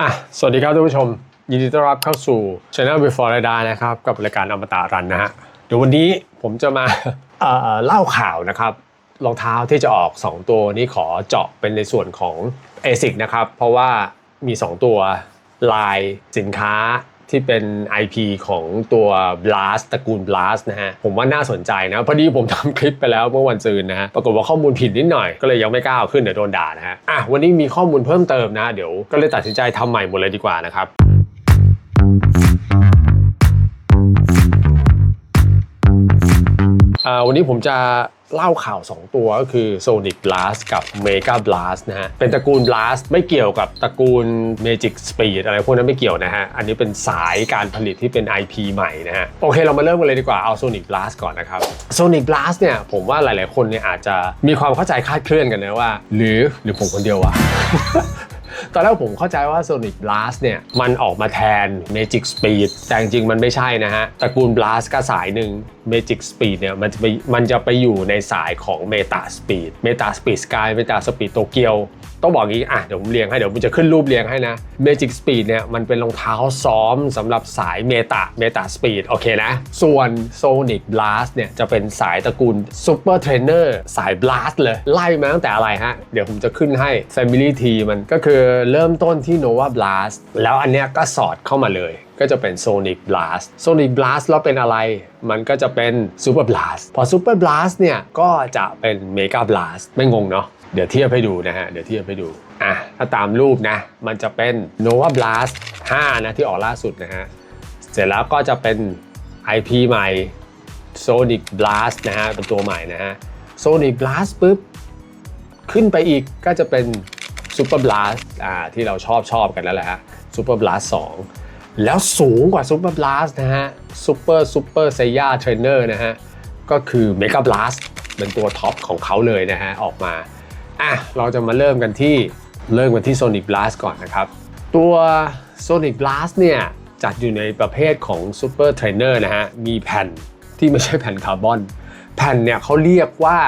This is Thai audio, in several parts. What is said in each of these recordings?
อะ สวัสดีครับท่านผู้ชม ยินดีต้อนรับเข้าสู่ Channel Before I Die นะครับ กับรายการอมตะรันนะฮะ เดี๋ยววันนี้ผมจะมาเอ่อเล่าข่าวนะครับรองเท้าที่จะออก 2 ตัวนี้ขอเจาะเป็นในส่วนของ ASIC นะครับ เพราะว่ามี 2 ตัวลายสินค้า ที่เป็น IP ของตัว Blast ตระกูล Blast นะฮะ ผมว่าน่าสนใจนะ พอดีผมทำคลิปไปแล้วเมื่อวันซืนนะฮะ ปรากฏว่าข้อมูลผิดนิดหน่อย ก็เลยยังไม่กล้าเอาขึ้นเดี๋ยวโดนด่านะฮะ อะ วันนี้มีข้อมูลเพิ่มเติมนะ เดี๋ยวก็เลยตัดสินใจทำใหม่หมดเลยดีกว่านะครับอ่าวันนี้ผมจะ เล่าข่าว 2 ตัวก็คือ Sonic Blast กับ Mega Blast นะฮะ เป็นตระกูล Blast ไม่เกี่ยวกับตระกูล Magic Speed อะไรพวกนั้นไม่เกี่ยวนะฮะ อันนี้เป็นสายการผลิตที่เป็น IP ใหม่นะฮะ โอเค เรามาเริ่มกันเลยดีกว่า เอา Sonic Blast ก่อนนะครับ Sonic Blast เนี่ย ผมว่าหลาย ๆ คนเนี่ยอาจจะมีความเข้าใจคลาดเคลื่อนกันนะว่า หรือหรือผมคนเดียววะ ตอนแรกผมเข้าใจว่า Sonic Blast เนี่ย มันออกมาแทน Magic Speed แต่จริงๆมันไม่ใช่นะฮะ ตระกูล Blast ก็สายหนึ่ง Magic Speed เนี่ย มันจะไปมันจะไปอยู่ในสายของ Meta Speed Meta Speed Sky Meta Speed Tokyo ต้องบอกงี้อะเดี๋ยวผมเรียงให้เดี๋ยวผมจะขึ้นรูปเรียงให้นะ Magic Speed เนี่ยมันเป็นรองเท้าซ้อมสำหรับสาย Meta Meta Speed โอเคนะ ส่วน Sonic Blast เนี่ยจะเป็นสายตระกูล Super Trainer สาย Blast เลย ไล่มาตั้งแต่อะไรฮะ เดี๋ยวผมจะขึ้นให้ Family T มันก็คือเริ่มต้นที่ Nova Blast แล้วอันเนี้ยก็สอดเข้ามาเลยก็จะเป็น Sonic Blast Sonic Blast แล้วเป็นอะไร มันก็จะเป็น Super Blast พอ Super Blast เนี่ย ก็จะเป็น Mega Blast ไม่งงเนาะ เดี๋ยวเทียบให้ดูนะฮะ เดี๋ยวเทียบให้ดู อะ ถ้าตามรูปนะ มันจะเป็น Nova Blast 5 นะ ที่ออกล่าสุดนะฮะ เสร็จแล้วก็จะเป็น IP ใหม่ Sonic Blast นะฮะ เป็นตัวใหม่นะฮะ Sonic Blast ปุ๊บ ขึ้นไปอีกก็จะเป็น Super Blast อ่า ที่เราชอบชอบกันนั่นแหละฮะ Super Blast 2 แล้วสูงกว่า Super Blast นะฮะ Super Super Saiya Trainer นะฮะ ก็คือ Mega Blast เป็นตัวท็อปของเขาเลยนะฮะ ออกมา อะเราจะมาเริ่มกันที่เริ่มกันที่ Sonic Blast ก่อนนะครับ ตัว Sonic Blast เนี่ยจัดอยู่ในประเภทของ Super Trainer นะฮะ มีแผ่นที่ไม่ใช่แผ่นคาร์บอน แผ่นเนี่ยเขาเรียกว่า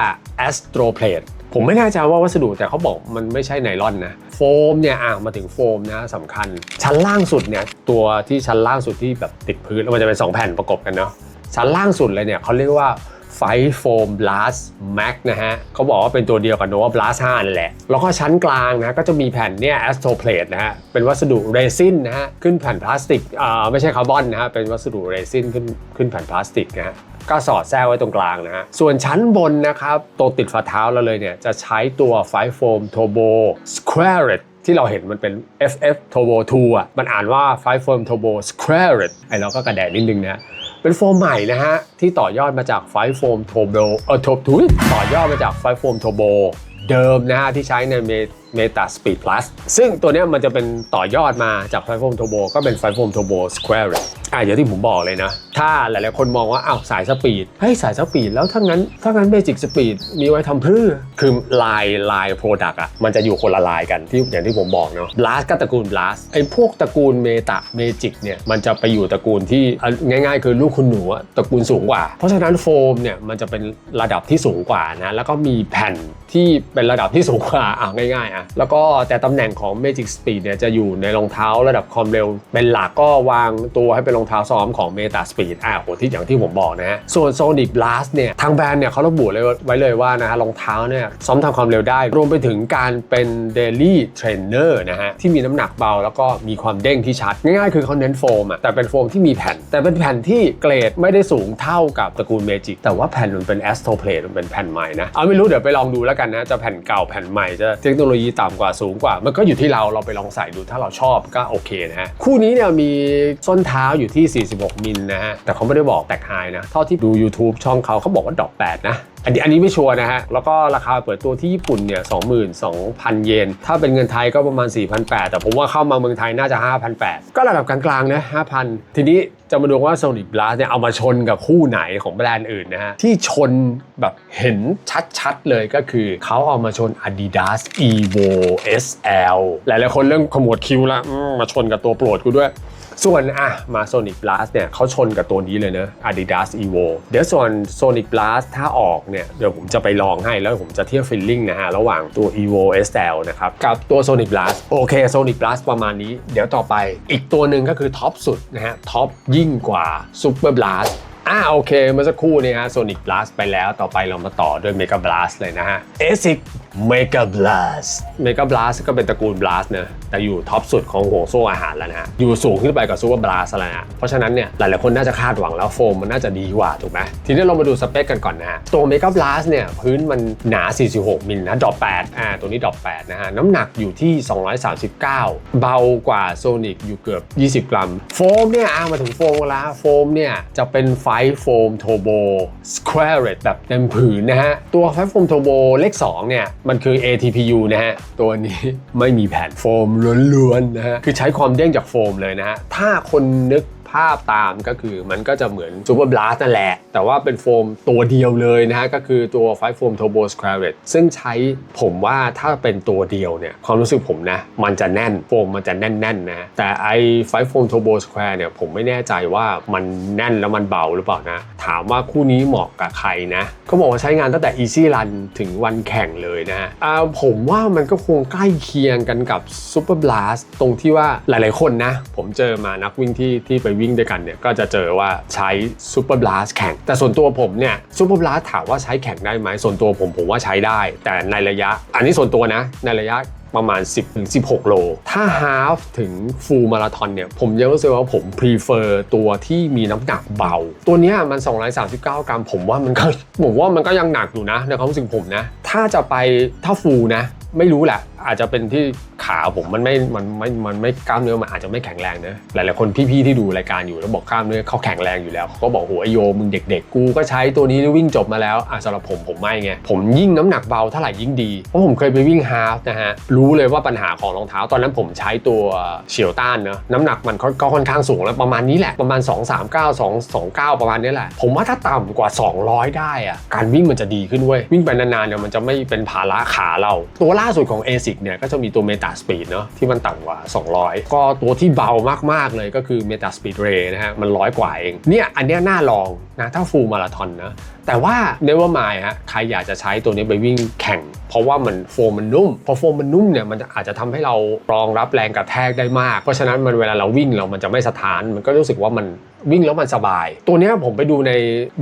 Astro Plate ผมไม่แน่ใจว่าวัสดุแต่เขาบอกมันไม่ใช่ไนลอนนะ โฟมเนี่ยอะมาถึงโฟมนะสำคัญ ชั้นล่างสุดเนี่ยตัวที่ชั้นล่างสุดที่แบบติดพื้นแล้วมันจะเป็น 2 แผ่นประกบกันเนาะชั้นล่างสุดเลยเนี่ยเขาเรียกว่า ไฟโฟม Blast Max นะฮะเขาบอกว่าเป็นตัวเดียวกับ Nova Blast 5นั่นแหละ แล้วก็ชั้นกลางนะก็จะมีแผ่นเนี่ย Astro Plate นะฮะเป็นวัสดุเรซินนะฮะขึ้นแผ่นพลาสติกอ่าไม่ใช่คาร์บอนนะฮะเป็นวัสดุเรซินขึ้นขึ้นแผ่นพลาสติกนะฮะก็สอดแทรกไว้ตรงกลางนะฮะ ส่วนชั้นบนนะครับตัวติดฝ่าเท้าเราเลยเนี่ย จะใช้ตัวไฟโฟม Turbo Squared ที่เราเห็นมันเป็น FF Turbo 2อะ มันอ่านว่า f i Foam Turbo Squared ไอเราก็กระแดดนิดนึงนะ เป็นโฟมใหม่นะฮะ ที่ต่อยอดมาจากไฟโฟมโทโบเออทบทุยต่อยอดมาจากไฟโฟมโทโบเดิมนะฮะที่ใช้ใน Meta Speed Plus ซึ่งตัวนี้มันจะเป็นต่อยอดมาจาก f i Foam Turbo ก็เป็น f i Foam Turbo Squared อะอย่างที่ผมบอกเลยนะ ถ้าหลายๆคนมองว่าอ้าวสายสปีดเฮ้สายสปีดแล้วถ้างั้นถ้างั้นเบจิกสปีดมีไว้ทำเพื่อ คือลายลายโปรดักต์อะมันจะอยู่คนละลายกันที่อย่างที่ผมบอกเนาะบลัสก็ตระกูลบลัสไอ้พวกตระกูลเมตาเมจิกเนี่ยมันจะไปอยู่ตระกูลที่ง่ายๆ คือลูกคุณหนูตระกูลสูงกว่า เพราะฉะนั้นโฟมเนี่ยมันจะเป็นระดับที่สูงกว่านะแล้วก็มีแผ่นที่เป็นระดับที่สูงกว่าอะง่ายๆะแล้วก็แต่ตำแหน่งของ Magic Speed เนี่ยจะอยู่ในรองเท้าระดับความเร็ว เป็นหลักก็วางตัวให้เป็นรองเท้าซ้อมของ Meta Speed อะโหที่อย่างที่ผมบอกนะฮะส่วน Sonic Blast เนี่ยทางแบรนด์เนี่ยเขาระบุเลยไว้เลยว่านะฮะรองเท้าเนี่ยซ้อมทำความเร็วได้ รวมไปถึงการเป็น Daily Trainer นะฮะที่มีน้ำหนักเบาแล้วก็มีความเด้งที่ชัด ง่ายๆ คือเขาเน้นโฟมอะแต่เป็นโฟมที่มีแผ่น แต่เป็นแผ่นที่เกรดไม่ได้สูงเท่ากับตระกูล Magic แต่ว่าแผ่นมันเป็น Astro Plate มันเป็นแผ่นใหม่นะเอาไม่รู้เดี๋ยวไปลองดูแล้วกันนะจะแผ่นเก่าแผ่นใหม่จะเทคโนโลยีต่ำกว่าสูงกว่า มันก็อยู่ที่เราเราไปลองใส่ดูถ้าเราชอบก็โอเคนะฮะคู่นี้เนี่ยมีส้นเท้าอยู่ที่ 46 มิลนะฮะแต่เขาไม่ได้บอกแตกไฮนะเท่าที่ดู YouTube ช่องเขาเขาบอกว่าดอก8นะอันนี้อันนี้ไม่ชัวร์นะฮะ แล้วก็ราคาเปิดตัวที่ญี่ปุ่นเนี่ย22,000 เยน ถ้าเป็นเงินไทยก็ประมาณ 4,800 แต่ผมว่าเข้ามาเมืองไทยน่าจะ 5,800 ก็ระดับกลางๆนะ5,000 ทีนี้ จะมาดูว่า Sonic Blast เนี่ยเอามาชนกับคู่ไหนของแบรนด์อื่นนะฮะ ที่ชนแบบเห็นชัดๆเลยก็คือเขาเอามาชน Adidas Evo SL หลายๆคนเริ่มขมวดคิ้วละมาชนกับตัวโปรดกูด้วย ส่วนอะมา Sonic Blast เนี่ยเขาชนกับตัวนี้เลยเนอะ Adidas Evo เดี๋ยวส่วน Sonic Blast ถ้าออกเนี่ย เดี๋ยวผมจะไปลองให้แล้วผมจะเทียบฟีลลิ่งนะฮะ ระหว่างตัว Evo SL นะครับ กับตัว Sonic Blast โอเค Sonic Blast ประมาณนี้ เดี๋ยวต่อไปอีกตัวหนึ่งก็คือท็อปสุดนะฮะ ท็อปยิ่งกว่า Super Blast อ่าโอเคเมื่อสักครู่นี้ฮะ Sonic Blast ไปแล้วต่อไปเรามาต่อด้วย Mega Blast เลยนะฮะ ASIC Mega Blast Mega Blast ก็เป็นตระกูล Blast เนอะแต่อยู่ท็อปสุดของห่วงโซ่อาหารแล้วนะฮะอยู่สูงขึ้นไปกับ Super Blast แล้วนะฮะเพราะฉะนั้นเนี่ยหลายๆคนน่าจะคาดหวังแล้วโฟมมันน่าจะดีกว่าถูกไหมทีนี้เรามาดูสเปคกันก่อนนะฮะตัว Mega Blast เนี่ยพื้นมันหนา 46 มิลนะดรอป8อ่าตัวนี้ดรอป8นะฮะน้ำหนักอยู่ที่ 239 เบากว่า Sonic อยู่เกือบ 20 กรัม โฟมเนี่ยอามาถึงโฟมแล้วโฟมเนี่ยจะเป็นไฟโฟมโทโบ Square Red แบบเต็มผืนนะฮะตัวไฟโฟมโทโบเลข2เนี่ยมันคือ ATPU นะฮะ ตัวนี้ไม่มีแผ่นโฟมล้วนๆนะฮะ คือใช้ความเด้งจากโฟมเลยนะฮะ ถ้าคนนึกภาพตามก็คือมันก็จะเหมือน Super Blast นั่นแหละ แต่ว่าเป็นโฟมตัวเดียวเลยนะฮะ ก็คือตัวไฟโฟม Turbo Square Red ซึ่งใช้ผมว่าถ้าเป็นตัวเดียวเนี่ย ความรู้สึกผมนะ มันจะแน่นโฟมมันจะแน่นๆนะแต่ไอไฟโฟม Turbo Square เนี่ยผมไม่แน่ใจว่ามันแน่นแล้วมันเบาหรือเปล่านะ ถามว่าคู่นี้เหมาะกับใครนะเขาบอกว่าใช้งานตั้งแต่ Easy Run ถึงวันแข่งเลยนะฮะอ่าผมว่ามันก็คงใกล้เคียงกันกับ Super Blast ตรงที่ว่าหลายๆคนนะ ผมเจอมานักวิ่งที่ที่ไปวิ่งด้วยกันเนี่ยก็จะเจอว่าใช้ Super Blast แข่ง แต่ส่วนตัวผมเนี่ย Super Blast ถามว่าใช้แข่งได้ไหมส่วนตัวผมผมว่าใช้ได้ แต่ในระยะ อันนี้ส่วนตัวนะในระยะ ประมาณ 10ถึง16 โล ถ้า half ถึง full marathon เนี่ย ผมยังรู้สึกว่าผม prefer ตัวที่มีน้ำหนักเบา ตัวนี้มัน 239 กรัม ผมว่ามันก็ผมว่ามันก็ยังหนักอยู่นะในความรู้สึกผมนะ ถ้าจะไปถ้า full นะ ไม่รู้แหละอาจจะเป็นที่ขาผมมันไม่มันไม่มันไม่กล้ามเนื้อมันอาจจะไม่แข็งแรงนะหลายๆคนพี่ๆที่ดูรายการอยู่แล้วบอกกล้ามเนื้อเขาแข็งแรงอยู่แล้วเขาก็บอกโหไอโยมึงเด็ก ๆ กูก็ใช้ตัวนี้วิ่งจบมาแล้วอะสำหรับผมผมไม่ไงผมยิ่งน้ำหนักเบาเท่าไหร่ยิ่งดีเพราะผมเคยไปวิ่งฮาล์ฟนะฮะรู้เลยว่าปัญหาของรองเท้า ตอนนั้นผมใช้ตัวเฉียวต้านเนอะน้ำหนักมันก็ค่อนข้างสูงแล้วประมาณนี้แหละประมาณ 2 3 9 2 2 9 ประมาณนี้แหละผมว่าถ้าต่ำกว่า 200 ได้อะการวิ่งมันจะดีขึ้นเว้ยวิ่งไปนานๆเนี่ยมันจะไม่เป็นภาระขาเราตัวล่าสุดของ ASIC เนี่ยก็จะมีตัว Meta Speed เนาะที่มันต่ำกว่า 200 ก็ตัวที่เบามาก ๆ เลยก็คือ Meta Speed Ray นะฮะมันร้อยกว่าเองเนี่ยอันเนี้ยน่าลองนะถ้าฟูลมาราธอนนะ แต่ว่า Never mind ฮะใครอยากจะใช้ตัวนี้ไปวิ่งแข่ง เพราะว่ามันโฟมมันนุ่ม พอโฟมมันนุ่มเนี่ยมันอาจจะทำให้เรารองรับแรงกระแทกได้มาก เพราะฉะนั้นมันเวลาเราวิ่งเรามันจะไม่สะท้าน มันก็รู้สึกว่ามันวิ่งแล้วมันสบาย ตัวนี้ผมไปดูใน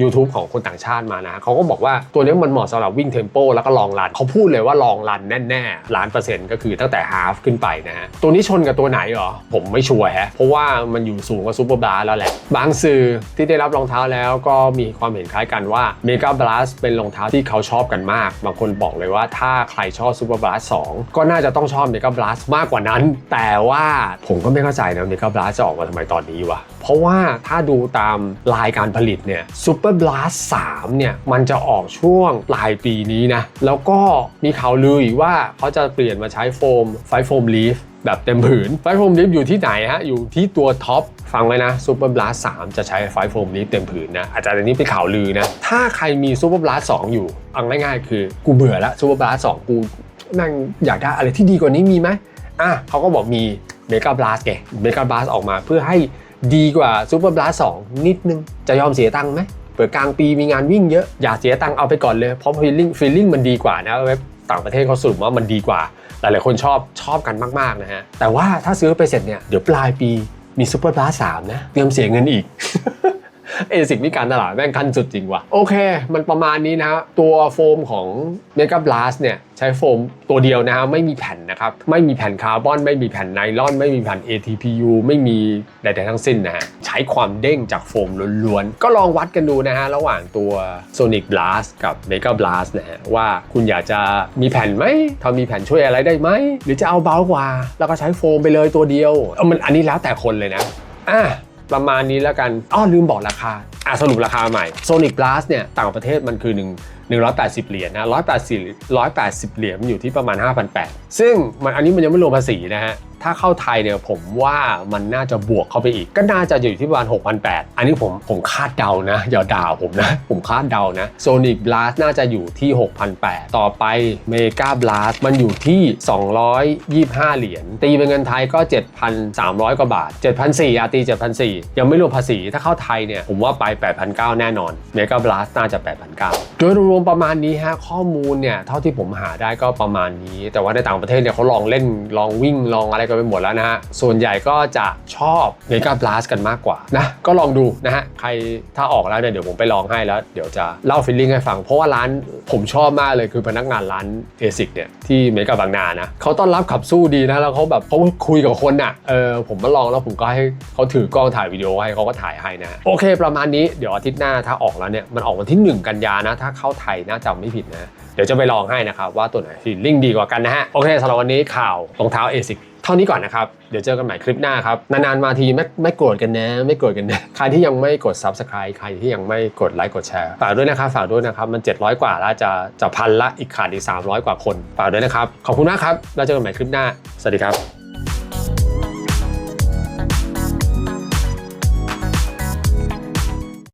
YouTube ของคนต่างชาติมานะเขาก็บอกว่าตัวนี้มันเหมาะสำหรับวิ่งเทมโปแล้วก็ลองรันเขาพูดเลยว่าลองรันแน่ๆล้านเปอร์เซ็นต์ก็คือตั้งแต่ฮาฟขึ้นไปนะฮะตัวนี้ชนกับตัวไหนเหรอ ผมไม่ชัวร์ฮะเพราะว่ามันอยู่สูงกว่าซูเปอร์บลาแล้วแหละ บางสื่อที่ได้รับรองเท้าแล้วก็มีความเห็นคล้ายกันว่าเมกาบลัสเป็นรองเท้าที่เขาชอบกันมาก บางคนบอกเลยว่าถ้าใครชอบซูเปอร์บลัส2ก็น่าจะต้องชอบเมกาบลัสมากกว่านั้น แต่ว่าผมก็ไม่เข้าใจนะเมกาบลัสจะออกมาทำไมตอนนี้วะ เพราะว่าถ้าดูตามลายการผลิตเนี่ยซูเปอร์บลัส3เนี่ยมันจะออกช่วงปลายปีนี้นะ แล้วก็มีข่าวลืออีกว่าเขาจะเปลี่ยนมาใช้โฟมไฟโฟมลีฟ แบบเต็มผืนไฟโฟมลิฟอยู่ที่ไหนฮะอยู่ที่ตัวท็อปฟังไว้นะซูเปอร์บลัส3จะใช้ไฟโฟมลิฟเต็มผืนนะอาจารย์อันนี้เป็นข่าวลือนะถ้าใครมีซูเปอร์บลัส2อยู่เอาง่ายๆคือกูเบื่อแล้วซูเปอร์บลัส2กูนั่งอยากได้อะไรที่ดีกว่านี้มีไหมอะเขาก็บอกมีเมกาบลัสไงเมกาบลัสออกมาเพื่อให้ดีกว่าซูเปอร์บลัส2นิดนึงจะยอมเสียตังค์ไหมเปิดกลางปีมีงานวิ่งเยอะอย่าเสียตังค์เอาไปก่อนเลยเพราะฟีลลิ่งฟีลลิ่งมันดีกว่านะเว็บต่างประเทศเขาสรุปว่ามันดีกว่า หลายๆคนชอบชอบกันมากๆนะฮะแต่ว่าถ้าซื้อไปเสร็จเนี่ยเดี๋ยวปลายปีมีซูเปอร์บลัสสามนะเตรียมเสียเงินอีก เอสิกนี่การตลาดแม่งขั้นสุดจริงว่ะโอเค มันประมาณนี้นะฮะตัวโฟมของ m e g a Blast เนี่ยใช้โฟมตัวเดียวนะฮะไม่มีแผ่นนะครับ ไม่มีแผ่นคาร์บอน ไม่มีแผ่นไนลอน ไม่มีแผ่น ATPU ไม่มีใดๆทั้งสิ้นนะฮะใช้ความเด้งจากโฟมล้วนๆ ก็ลองวัดกันดูนะฮะ ระหว่างตัว Sonic Blast กับ Mega Blast นะฮะ ว่าคุณอยากจะมีแผ่นไหมถ้ามีแผ่นช่วยอะไรได้ไหม หรือจะเอาเบากว่า แล้วก็ใช้โฟมไปเลยตัวเดียวเออมันอันนี้แล้วแต่คนเลยนะอะ ประมาณนี้แล้วกันอ้อลืมบอกราคาอะสรุปราคาใหม่ Sonic Blast เนี่ยต่างประเทศมันคือ180 เหรียญนะ180 180 เหรียญมันอยู่ที่ประมาณ 5,800 ซึ่งมันอันนี้มันยังไม่รวมภาษีนะฮะ ถ้าเข้าไทยเนี่ยผมว่ามันน่าจะบวกเข้าไปอีก ก็น่าจะอยู่ที่ประมาณ6,800 อันนี้ผมผมคาดเดานะ อย่าด่าผมนะ ผมคาดเดานะ Sonic Blast น่าจะอยู่ที่ 6,800 ต่อไป Mega Blast มันอยู่ที่ 225 เหรียญตีเป็นเงินไทยก็ 7,300 กว่าบาท 7,400อาตี 7,400 ยังไม่รวมภาษีถ้าเข้าไทยเนี่ยผมว่าไป 8,900 แน่นอน Mega Blast น่าจะ 8,900 โดยรวมประมาณนี้ฮะข้อมูลเนี่ยเท่าที่ผมหาได้ก็ประมาณนี้ แต่ว่าในต่างประเทศเนี่ยเขาลองเล่นลองวิ่งลองอะไรกันไปหมดแล้วนะฮะ ส่วนใหญ่ก็จะชอบ Mega Blast กันมากกว่านะ ก็ลองดูนะฮะ ใครถ้าออกแล้วเนี่ยเดี๋ยวผมไปลองให้แล้ว เดี๋ยวจะเล่าฟีลลิ่งให้ฟัง เพราะว่าร้านผมชอบมากเลยคือพนักงานร้าน ASIC เนี่ยที่เมกาบางนานะเขาต้อนรับขับสู้ดีนะแล้วเขาแบบเขาคุยกับคนอะเออผมมาลองแล้วผมก็ให้เขาถือกล้องถ่ายวิดีโอให้เขาก็ถ่ายให้นะโอเค ประมาณนี้เดี๋ยวอาทิตย์หน้าถ้าออกแล้วเนี่ยมันออกวันที่ 1 กันยานะ ถ้าเข้าไทยน่าจะไม่ผิดนะเดี๋ยวจะไปลองให้นะครับว่าตัวไหนฟีลลิ่งดีกว่ากันนะฮะ โอเคสำหรับวันนี้ข่าวรองเท้า ASIC เท่านี้ก่อนนะครับ เดี๋ยวเจอกันใหม่คลิปหน้าครับ นานๆมาทีไม่ไม่โกรธกันนะ ไม่โกรธกันนะ ใครที่ยังไม่กด subscribe ใครที่ยังไม่กดไลค์กดแชร์ ฝากด้วยนะครับ ฝากด้วยนะครับ มัน 700 กว่าแล้วจะจะพันละอีกขาดอีก300 กว่าคน ฝากด้วยนะครับ ขอบคุณมากครับแล้วเจอกันใหม่คลิปหน้า สวัสดีครับ